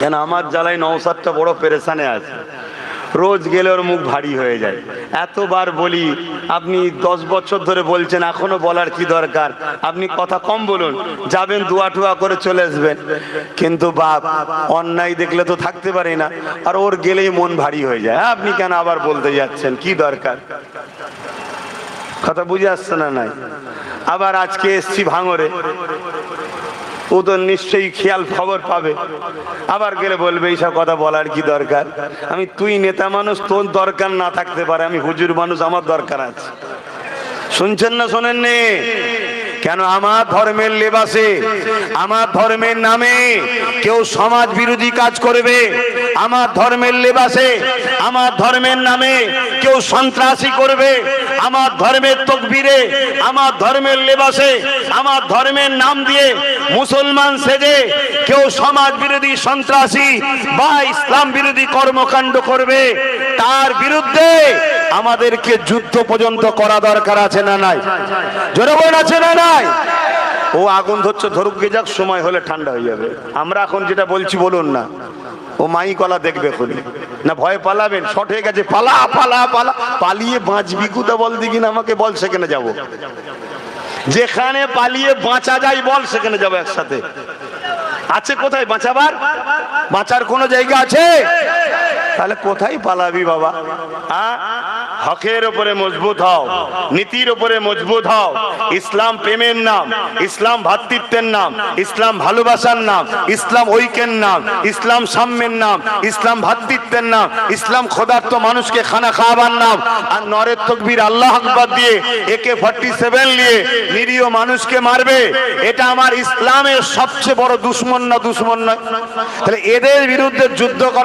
কেন আমার জ্বালায় নৌসাদটা বড় পেরেশানে আছে। রোজ গেলে ওর মুখ ভারী হয়ে যায়। এতবার বলি আপনি দশ বছর ধরে বলছেন এখনও বলার কি দরকার? আপনি কথা কম বলুন যাবেন দুয়া টুয়া করে চলে আসবেন। কিন্তু বাপ অন্যায় দেখলে তো থাকতে পারি না। আর ওর গেলেই মন ভারী হয়ে যায়। হ্যাঁ, আপনি কেন আবার বলতে যাচ্ছেন? কি দরকার? কথা বুঝে আসছে না নাই? আবার আজকে এসছি ভাঙরে। ও তো নিশ্চয়ই খেয়াল খবর পাবে। আবার গেলে বলবে, এইসব কথা বলার কি দরকার? আমি তুই নেতা মানুষ, তোর দরকার না থাকতে পারে। আমি হুজুর মানুষ, আমার দরকার আছে। শুনছেন না শোনেননি? কেন আমার ধর্মের লেবাসে, আমার ধর্মের নামে কেউ সমাজ বিরোধী কাজ করবে? আমার ধর্মের লেবাসে, আমার ধর্মের নামে কেউ সন্ত্রাসী করবে? আমার ধর্মের তকবিরে, আমার ধর্মের লেবাসে, আমার ধর্মের নাম দিয়ে মুসলমান সেজে কেউ সমাজ বিরোধী সন্ত্রাসী বা ইসলাম বিরোধী কর্মকাণ্ড করবে? তার বিরুদ্ধে আমাদেরকে যুদ্ধ পর্যন্ত করা দরকার আছে না নাই? জনগণ আছে না নাই? ও আগুন ধরছে ধরুক গে যাক সময় হলে ঠান্ডা হয়ে যাবে। আমরা এখন যেটা বলছি বলুন না। ও মাই কলা দেখবে খুনি না ভয় পালাবেন শর্ট হয়ে গেছে পালা পালা পালা। পালিয়ে বাঁচবি কুদা বল দিকি না আমাকে বল সেখানে যাব। যেখানে পালিয়ে বাঁচা যায় বল সেখানে যাব একসাথে। আছে কোথায় বাঁচাবার? বাঁচার কোনো জায়গা আছে? তাহলে কোথায় পালাবি বাবা? হকের উপরে মজবুত হও, নীতির উপরে মজবুত হও, ইসলাম প্রেমের নাম, ইসলাম ভ্রাতৃত্বের নাম, ইসলাম ভালোবাসার নাম, ইসলাম ঐক্যের নাম, ইসলাম সাম্যের নাম, ইসলাম ভ্রাতৃত্বের নাম, ইসলাম খোদার্থ মানুষকে খানা খাওয়াবার নাম, আর নরের তকবীর আল্লাহ আকবার দিয়ে একে ফর্টি সেভেন নিয়ে নিরীহ মানুষকে মারবে, এটা আমার ইসলামের সবচেয়ে বড় দুশ্মন না দুশ্মন নয় তাহলে এদের বিরুদ্ধে যুদ্ধ করা